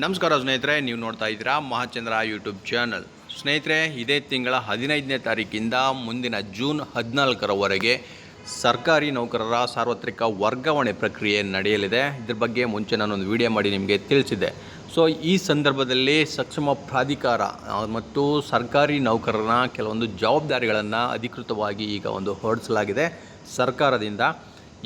ನಮಸ್ಕಾರ ಸ್ನೇಹಿತರೆ, ನೀವು ನೋಡ್ತಾ ಇದ್ದೀರಾ ಮಹಾಚಂದ್ರ ಯೂಟ್ಯೂಬ್ ಚಾನಲ್ ಸ್ನೇಹಿತರೆ, ಇದೇ ತಿಂಗಳ ಹದಿನೈದನೇ ತಾರೀಕಿಂದ ಮುಂದಿನ ಜೂನ್ ಹದಿನಾಲ್ಕರವರೆಗೆ ಸರ್ಕಾರಿ ನೌಕರರ ಸಾರ್ವತ್ರಿಕ ವರ್ಗಾವಣೆ ಪ್ರಕ್ರಿಯೆ ನಡೆಯಲಿದೆ. ಇದ್ರ ಬಗ್ಗೆ ಮುಂಚೆ ನಾನೊಂದು ವಿಡಿಯೋ ಮಾಡಿ ನಿಮಗೆ ತಿಳಿಸಿದೆ ಸೊ ಈ ಸಂದರ್ಭದಲ್ಲಿ ಸಕ್ಷಮ ಪ್ರಾಧಿಕಾರ ಮತ್ತು ಸರ್ಕಾರಿ ನೌಕರರ ಕೆಲವೊಂದು ಜವಾಬ್ದಾರಿಗಳನ್ನು ಅಧಿಕೃತವಾಗಿ ಈಗ ಒಂದು ಹೊರಡಿಸಲಾಗಿದೆ. ಸರ್ಕಾರದಿಂದ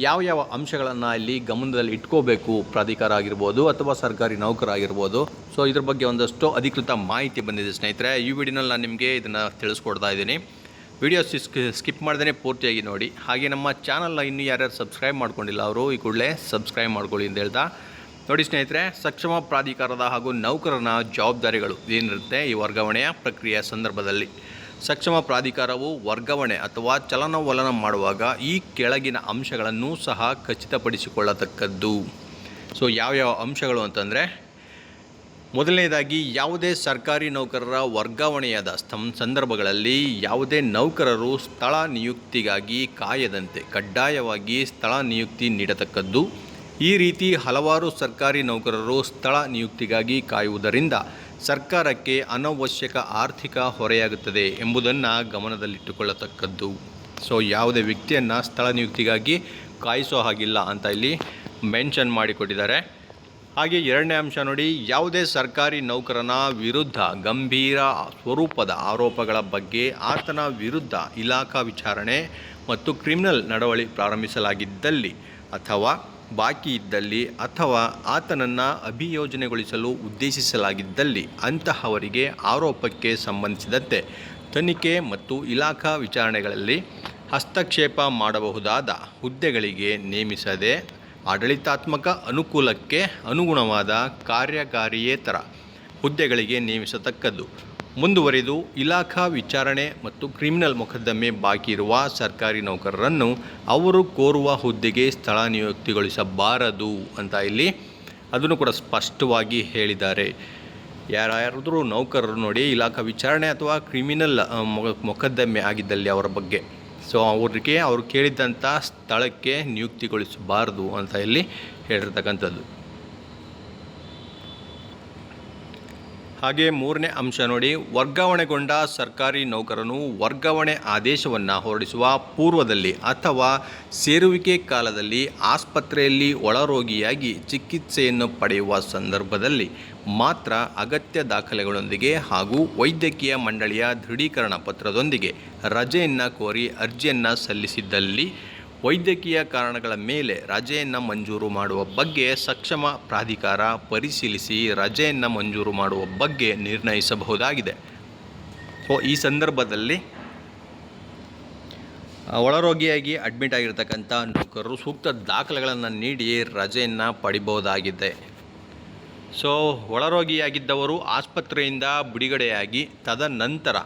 ಯಾವ ಯಾವ ಅಂಶಗಳನ್ನು ಇಲ್ಲಿ ಗಮನದಲ್ಲಿ ಇಟ್ಕೋಬೇಕು ಪ್ರಾಧಿಕಾರ ಆಗಿರ್ಬೋದು ಅಥವಾ ಸರ್ಕಾರಿ ನೌಕರ ಆಗಿರ್ಬೋದು ಸೊ ಇದ್ರ ಬಗ್ಗೆ ಒಂದಷ್ಟು ಅಧಿಕೃತ ಮಾಹಿತಿ ಬಂದಿದೆ ಸ್ನೇಹಿತರೆ. ಈ ವಿಡಿಯೋನಲ್ಲಿ ನಾನು ನಿಮಗೆ ಇದನ್ನು ತಿಳಿಸ್ಕೊಡ್ತಾ ಇದ್ದೀನಿ. ವಿಡಿಯೋ ಸ್ಕಿಪ್ ಮಾಡ್ದೇ ಪೂರ್ತಿಯಾಗಿ ನೋಡಿ. ಹಾಗೆ ನಮ್ಮ ಚಾನಲ್ನ ಇನ್ನೂ ಯಾರ್ಯಾರು ಸಬ್ಸ್ಕ್ರೈಬ್ ಮಾಡ್ಕೊಂಡಿಲ್ಲ, ಅವರು ಈ ಕೂಡಲೇ ಸಬ್ಸ್ಕ್ರೈಬ್ ಮಾಡ್ಕೊಳ್ಳಿ ಅಂತ ಹೇಳ್ತಾ. ನೋಡಿ ಸ್ನೇಹಿತರೆ, ಸಕ್ಷಮ ಪ್ರಾಧಿಕಾರದ ಹಾಗೂ ನೌಕರನ ಜವಾಬ್ದಾರಿಗಳು ಏನಿರುತ್ತೆ ಈ ವರ್ಗಾವಣೆಯ ಪ್ರಕ್ರಿಯೆಯ ಸಂದರ್ಭದಲ್ಲಿ? ಸಕ್ಷಮ ಪ್ರಾಧಿಕಾರವು ವರ್ಗಾವಣೆ ಅಥವಾ ಚಲನವಲನ ಮಾಡುವಾಗ ಈ ಕೆಳಗಿನ ಅಂಶಗಳನ್ನು ಸಹ ಖಚಿತಪಡಿಸಿಕೊಳ್ಳತಕ್ಕದ್ದು. ಸೊ ಯಾವ್ಯಾವ ಅಂಶಗಳು ಅಂತಂದರೆ, ಮೊದಲನೇದಾಗಿ ಯಾವುದೇ ಸರ್ಕಾರಿ ನೌಕರರ ವರ್ಗಾವಣೆಯಾದ ಸ್ತಂ ಸಂದರ್ಭಗಳಲ್ಲಿ ಯಾವುದೇ ನೌಕರರು ಸ್ಥಳ ನಿಯುಕ್ತಿಗಾಗಿ ಕಾಯದಂತೆ, ಕಡ್ಡಾಯವಾಗಿ ಸ್ಥಳ ನಿಯುಕ್ತಿ ನೀಡತಕ್ಕದ್ದು. ಈ ರೀತಿ ಹಲವಾರು ಸರ್ಕಾರಿ ನೌಕರರು ಸ್ಥಳ ನಿಯುಕ್ತಿಗಾಗಿ ಕಾಯುವುದರಿಂದ ಸರ್ಕಾರಕ್ಕೆ ಅನವಶ್ಯಕ ಆರ್ಥಿಕ ಹೊರೆಯಾಗುತ್ತದೆ ಎಂಬುದನ್ನು ಗಮನದಲ್ಲಿಟ್ಟುಕೊಳ್ಳತಕ್ಕದ್ದು. ಸೊ, ಯಾವುದೇ ವ್ಯಕ್ತಿಯನ್ನು ಸ್ಥಳ ನಿಯುಕ್ತಿಗಾಗಿ ಕಾಯಿಸೋ ಹಾಗಿಲ್ಲ ಅಂತ ಇಲ್ಲಿ ಮೆನ್ಷನ್ ಮಾಡಿಕೊಟ್ಟಿದ್ದಾರೆ. ಹಾಗೆ ಎರಡನೇ ಅಂಶ ನೋಡಿ, ಯಾವುದೇ ಸರ್ಕಾರಿ ನೌಕರನ ವಿರುದ್ಧ ಗಂಭೀರ ಸ್ವರೂಪದ ಆರೋಪಗಳ ಬಗ್ಗೆ ಆತನ ವಿರುದ್ಧ ಇಲಾಖಾ ವಿಚಾರಣೆ ಮತ್ತು ಕ್ರಿಮಿನಲ್ ನಡವಳಿ ಪ್ರಾರಂಭಿಸಲಾಗಿದ್ದಲ್ಲಿ ಅಥವಾ ಬಾಕಿ ಇದ್ದಲ್ಲಿ ಅಥವಾ ಆತನನ್ನು ಅಭಿಯೋಜನೆಗೊಳಿಸಲು ಉದ್ದೇಶಿಸಲಾಗಿದ್ದಲ್ಲಿ ಅಂತಹವರಿಗೆ ಆರೋಪಕ್ಕೆ ಸಂಬಂಧಿಸಿದಂತೆ ತನಿಖೆ ಮತ್ತು ಇಲಾಖಾ ವಿಚಾರಣೆಗಳಲ್ಲಿ ಹಸ್ತಕ್ಷೇಪ ಮಾಡಬಹುದಾದ ಹುದ್ದೆಗಳಿಗೆ ನೇಮಿಸದೆ ಆಡಳಿತಾತ್ಮಕ ಅನುಕೂಲಕ್ಕೆ ಅನುಗುಣವಾದ ಕಾರ್ಯಕಾರಿಯೇತರ ಹುದ್ದೆಗಳಿಗೆ ನೇಮಿಸತಕ್ಕದ್ದು. ಮುಂದುವರಿದು ಇಲಾಖಾ ವಿಚಾರಣೆ ಮತ್ತು ಕ್ರಿಮಿನಲ್ ಮೊಕದ್ದಮೆ ಬಾಕಿ ಇರುವ ಸರ್ಕಾರಿ ನೌಕರರನ್ನು ಅವರು ಕೋರುವ ಹುದ್ದೆಗೆ ಸ್ಥಳ ನಿಯುಕ್ತಿಗೊಳಿಸಬಾರದು ಅಂತ ಇಲ್ಲಿ ಅದನ್ನು ಕೂಡ ಸ್ಪಷ್ಟವಾಗಿ ಹೇಳಿದ್ದಾರೆ. ಯಾರಾದರೂ ನೌಕರರು ನೋಡಿ ಇಲಾಖಾ ವಿಚಾರಣೆ ಅಥವಾ ಕ್ರಿಮಿನಲ್ ಮೊಕದ್ದಮೆ ಆಗಿದ್ದಲ್ಲಿ ಅವರ ಬಗ್ಗೆ. ಸೊ, ಅವ್ರಿಗೆ ಅವರು ಕೇಳಿದ್ದಂಥ ಸ್ಥಳಕ್ಕೆ ನಿಯುಕ್ತಿಗೊಳಿಸಬಾರದು ಅಂತ ಇಲ್ಲಿ ಹೇಳಿರ್ತಕ್ಕಂಥದ್ದು. ಹಾಗೆ ಮೂರನೇ ಅಂಶ ನೋಡಿ, ವರ್ಗಾವಣೆಗೊಂಡ ಸರ್ಕಾರಿ ನೌಕರನು ವರ್ಗಾವಣೆ ಆದೇಶವನ್ನು ಹೊರಡಿಸುವ ಪೂರ್ವದಲ್ಲಿ ಅಥವಾ ಸೇರುವಿಕೆ ಕಾಲದಲ್ಲಿ ಆಸ್ಪತ್ರೆಯಲ್ಲಿ ಒಳರೋಗಿಯಾಗಿ ಚಿಕಿತ್ಸೆಯನ್ನು ಪಡೆಯುವ ಸಂದರ್ಭದಲ್ಲಿ ಮಾತ್ರ ಅಗತ್ಯ ದಾಖಲೆಗಳೊಂದಿಗೆ ಹಾಗೂ ವೈದ್ಯಕೀಯ ಮಂಡಳಿಯ ದೃಢೀಕರಣ ಪತ್ರದೊಂದಿಗೆ ರಜೆಯನ್ನು ಕೋರಿ ಅರ್ಜಿಯನ್ನು ಸಲ್ಲಿಸಿದ್ದಲ್ಲಿ ವೈದ್ಯಕೀಯ ಕಾರಣಗಳ ಮೇಲೆ ರಜೆಯನ್ನು ಮಂಜೂರು ಮಾಡುವ ಬಗ್ಗೆ ಸಕ್ಷಮ ಪ್ರಾಧಿಕಾರ ಪರಿಶೀಲಿಸಿ ರಜೆಯನ್ನು ಮಂಜೂರು ಮಾಡುವ ಬಗ್ಗೆ ನಿರ್ಣಯಿಸಬಹುದಾಗಿದೆ. ಸೊ ಈ ಸಂದರ್ಭದಲ್ಲಿ ಒಳರೋಗಿಯಾಗಿ ಅಡ್ಮಿಟ್ ಆಗಿರ್ತಕ್ಕಂಥ ನೌಕರರು ಸೂಕ್ತ ದಾಖಲೆಗಳನ್ನು ನೀಡಿ ರಜೆಯನ್ನು ಪಡಿಬೋದಾಗಿದೆ ಸೊ, ಒಳರೋಗಿಯಾಗಿದ್ದವರು ಆಸ್ಪತ್ರೆಯಿಂದ ಬಿಡುಗಡೆಯಾಗಿ ತದನಂತರ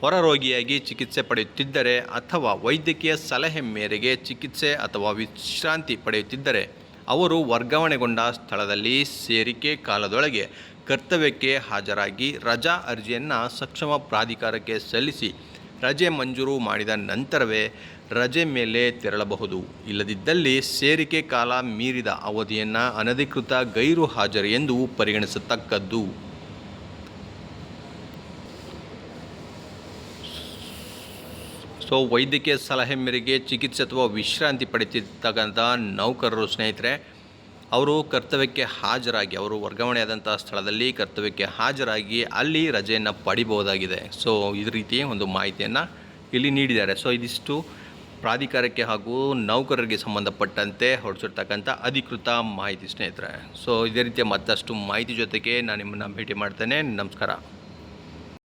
ಹೊರರೋಗಿಯಾಗಿ ಚಿಕಿತ್ಸೆ ಪಡೆಯುತ್ತಿದ್ದರೆ ಅಥವಾ ವೈದ್ಯಕೀಯ ಸಲಹೆ ಮೇರೆಗೆ ಚಿಕಿತ್ಸೆ ಅಥವಾ ವಿಶ್ರಾಂತಿ ಪಡೆಯುತ್ತಿದ್ದರೆ, ಅವರು ವರ್ಗಾವಣೆಗೊಂಡ ಸ್ಥಳದಲ್ಲಿ ಸೇರಿಕೆ ಕಾಲದೊಳಗೆ ಕರ್ತವ್ಯಕ್ಕೆ ಹಾಜರಾಗಿ ರಜಾ ಅರ್ಜಿಯನ್ನು ಸಕ್ಷಮ ಪ್ರಾಧಿಕಾರಕ್ಕೆ ಸಲ್ಲಿಸಿ ರಜೆ ಮಂಜೂರು ಮಾಡಿದ ನಂತರವೇ ರಜೆ ಮೇಲೆ ತೆರಳಬಹುದು. ಇಲ್ಲದಿದ್ದಲ್ಲಿ ಸೇರಿಕೆ ಕಾಲ ಮೀರಿದ ಅವಧಿಯನ್ನು ಅನಧಿಕೃತ ಗೈರು ಹಾಜರು ಎಂದು ಪರಿಗಣಿಸತಕ್ಕದ್ದು. ಸೊ ವೈದ್ಯಕೀಯ ಸಲಹೆ ಮೇರೆಗೆ ಚಿಕಿತ್ಸೆ ಅಥವಾ ವಿಶ್ರಾಂತಿ ಪಡಿತಿರ್ತಕ್ಕಂಥ ನೌಕರರು ಸ್ನೇಹಿತರೆ, ಅವರು ಕರ್ತವ್ಯಕ್ಕೆ ಹಾಜರಾಗಿ, ಅವರು ವರ್ಗಾವಣೆಯಾದಂಥ ಸ್ಥಳದಲ್ಲಿ ಕರ್ತವ್ಯಕ್ಕೆ ಹಾಜರಾಗಿ ಅಲ್ಲಿ ರಜೆಯನ್ನು ಪಡಿಬೋದಾಗಿದೆ ಸೊ, ಇದು ರೀತಿ ಒಂದು ಮಾಹಿತಿಯನ್ನು ಇಲ್ಲಿ ನೀಡಿದ್ದಾರೆ. ಸೊ, ಇದಿಷ್ಟು ಪ್ರಾಧಿಕಾರಕ್ಕೆ ಹಾಗೂ ನೌಕರರಿಗೆ ಸಂಬಂಧಪಟ್ಟಂತೆ ಹೊರಡಿಸಿರ್ತಕ್ಕಂಥ ಅಧಿಕೃತ ಮಾಹಿತಿ ಸ್ನೇಹಿತರೆ. ಸೊ, ಇದೇ ರೀತಿಯ ಮತ್ತಷ್ಟು ಮಾಹಿತಿ ಜೊತೆಗೆ ನಾನು ನಿಮ್ಮನ್ನು ಭೇಟಿ ಮಾಡ್ತೇನೆ. ನಮಸ್ಕಾರ.